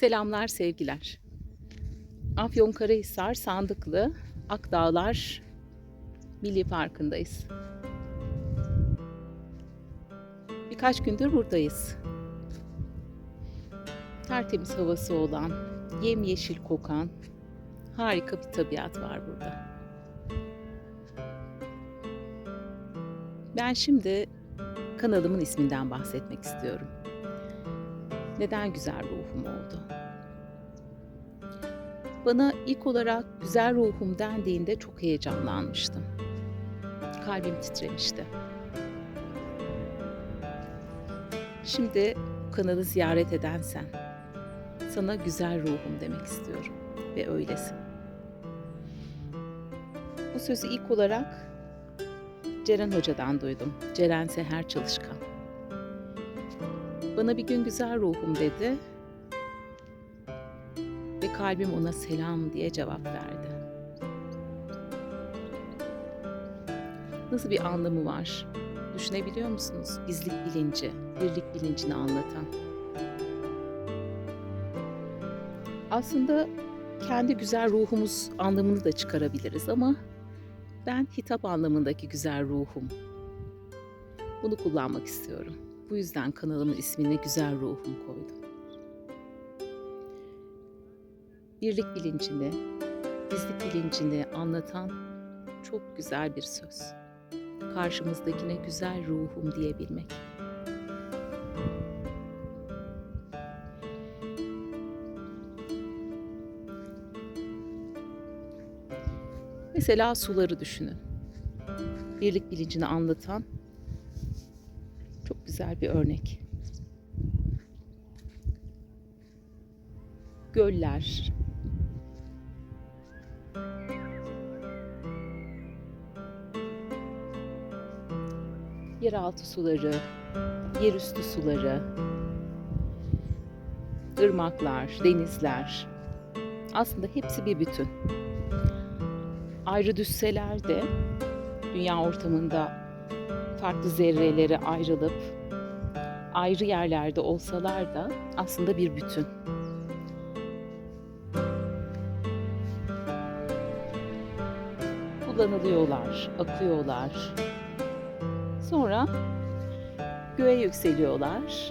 Selamlar, sevgiler. Afyonkarahisar, Sandıklı, Akdağlar Milli Parkı'ndayız. Birkaç gündür buradayız. Tertemiz havası olan, yemyeşil kokan, harika bir tabiat var burada. Ben şimdi kanalımın isminden bahsetmek istiyorum. Neden güzel ruhum oldu? Bana ilk olarak güzel ruhum dendiğinde çok heyecanlanmıştım. Kalbim titremişti. Şimdi kanalı ziyaret eden sen, sana güzel ruhum demek istiyorum ve öylesin. Bu sözü ilk olarak Ceren Hoca'dan duydum. Ceren Seher Çalışkan. Bana bir gün güzel ruhum dedi ve kalbim ona selam diye cevap verdi. Nasıl bir anlamı var? Düşünebiliyor musunuz? Bizlik bilinci, birlik bilincini anlatan. Aslında kendi güzel ruhumuz anlamını da çıkarabiliriz ama ben hitap anlamındaki güzel ruhum. Bunu kullanmak istiyorum. Bu yüzden kanalımın ismine güzel ruhum koydum. Birlik bilincini, bizlik bilincini anlatan çok güzel bir söz. Karşımızdakine güzel ruhum diyebilmek. Mesela suları düşünün. Birlik bilincini anlatan çok güzel bir örnek. Göller. Yeraltı suları, yerüstü suları, ırmaklar, denizler. Aslında hepsi bir bütün. Ayrı düşseler de dünya ortamında farklı zerrelere ayrılıp ayrı yerlerde olsalar da aslında bir bütün. Kullanılıyorlar, akıyorlar. Sonra göğe yükseliyorlar,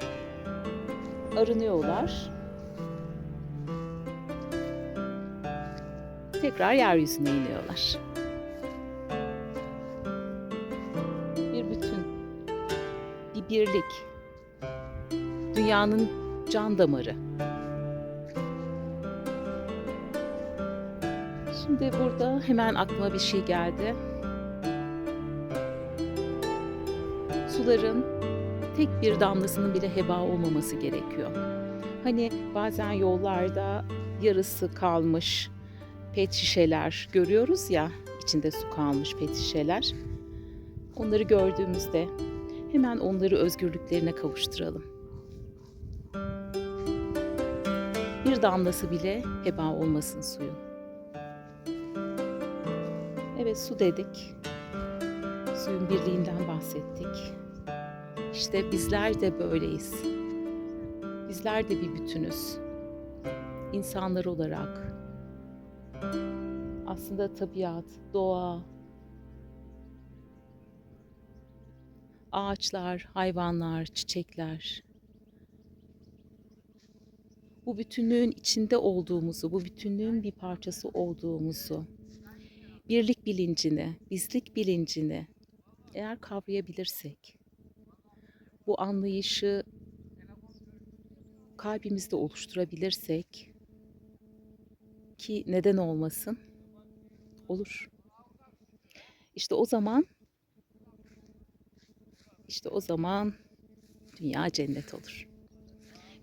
arınıyorlar. Tekrar yeryüzüne iniyorlar. Birlik, dünyanın can damarı. Şimdi burada hemen aklıma bir şey geldi. Suların tek bir damlasının bile heba olmaması gerekiyor. Hani bazen yollarda yarısı kalmış pet şişeler görüyoruz ya, içinde su kalmış pet şişeler. Onları gördüğümüzde hemen onları özgürlüklerine kavuşturalım. Bir damlası bile heba olmasın suyun. Evet su dedik. Suyun birliğinden bahsettik. İşte bizler de böyleyiz. Bizler de bir bütünüz. İnsanlar olarak. Aslında tabiat, doğa, ağaçlar, hayvanlar, çiçekler. Bu bütünlüğün içinde olduğumuzu, bu bütünlüğün bir parçası olduğumuzu, birlik bilincini, bizlik bilincini eğer kavrayabilirsek, bu anlayışı kalbimizde oluşturabilirsek ki neden olmasın? Olur. İşte o zaman işte o zaman dünya cennet olur.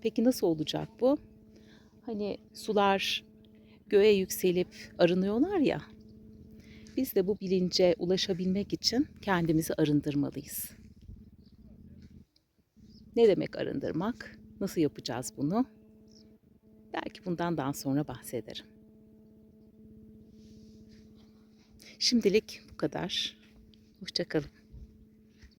Peki nasıl olacak bu? Hani sular göğe yükselip arınıyorlar ya. Biz de bu bilince ulaşabilmek için kendimizi arındırmalıyız. Ne demek arındırmak? Nasıl yapacağız bunu? Belki bundan daha sonra bahsederim. Şimdilik bu kadar. Hoşçakalın.